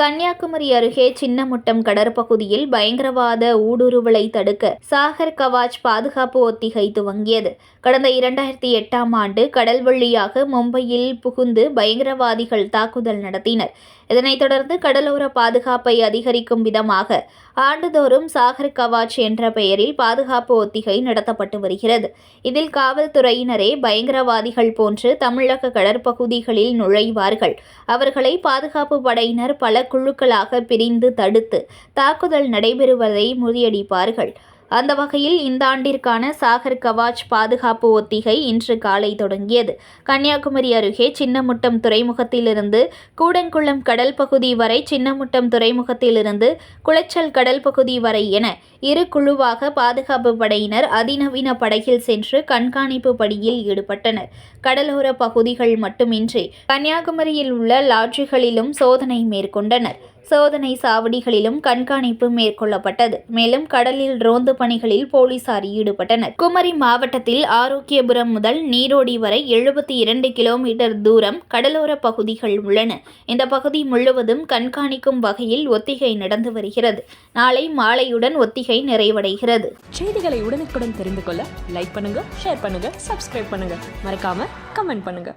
கன்னியாகுமரி அருகே சின்னமுட்டம் கடற்பகுதியில் பயங்கரவாத ஊடுருவலை தடுக்க சாகர் கவாச் பாதுகாப்பு ஒத்திகை துவங்கியது. கடந்த இரண்டாயிரத்தி எட்டாம் ஆண்டு கடல் வழியாக மும்பையில் புகுந்து பயங்கரவாதிகள் தாக்குதல் நடத்தினர். இதனைத் தொடர்ந்து கடலோர பாதுகாப்பை அதிகரிக்கும் விதமாக ஆண்டுதோறும் சாகர் கவாச் என்ற பெயரில் பாதுகாப்பு ஒத்திகை நடத்தப்பட்டு வருகிறது. இதில் காவல்துறையினரே பயங்கரவாதிகள் போன்று தமிழக கடற்பகுதிகளில் நுழைவார்கள். அவர்களை பாதுகாப்பு படையினர் பல குழுக்களாக பிரிந்து தடுத்து தாக்குதல் நடைபெறுவதை முறியடிப்பார்கள். அந்த வகையில் இந்த ஆண்டிற்கான சாகர் கவாச் பாதுகாப்பு ஒத்திகை இன்று காலை தொடங்கியது. கன்னியாகுமரி அருகே சின்னமுட்டம் துறைமுகத்திலிருந்து கூடங்குளம் கடல் பகுதி வரை சின்னமுட்டம் துறைமுகத்திலிருந்து குளச்சல் கடல் பகுதி வரை என இரு குழுவாக பாதுகாப்பு படையினர் அதிநவீன படகில் சென்று கண்காணிப்பு பணியில் ஈடுபட்டனர். கடலோர பகுதிகள் மட்டுமின்றி கன்னியாகுமரியில் உள்ள லாட்ஜுகளிலும் சோதனை மேற்கொண்டனர். சோதனை சாவடிகளிலும் கண்காணிப்பு மேற்கொள்ளப்பட்டது. மேலும் கடலில் ரோந்து பணிகளில் போலீசார் ஈடுபட்டனர். குமரி மாவட்டத்தில் ஆரோக்கியபுரம் முதல் நீரோடி வரை எழுபத்தி இரண்டு கிலோமீட்டர் தூரம் கடலோர பகுதிகள் உள்ளன. இந்த பகுதி முழுவதும் கண்காணிக்கும் வகையில் ஒத்திகை நடந்து வருகிறது. நாளை மாலையுடன் ஒத்திகை நிறைவடைகிறது. செய்திகளை உடனுக்குடன் தெரிந்து கொள்ள லைக் பண்ணுங்க ஷேர் பண்ணுங்க சப்ஸ்கிரைப் பண்ணுங்க. மறக்காம கமெண்ட் பண்ணுங்க.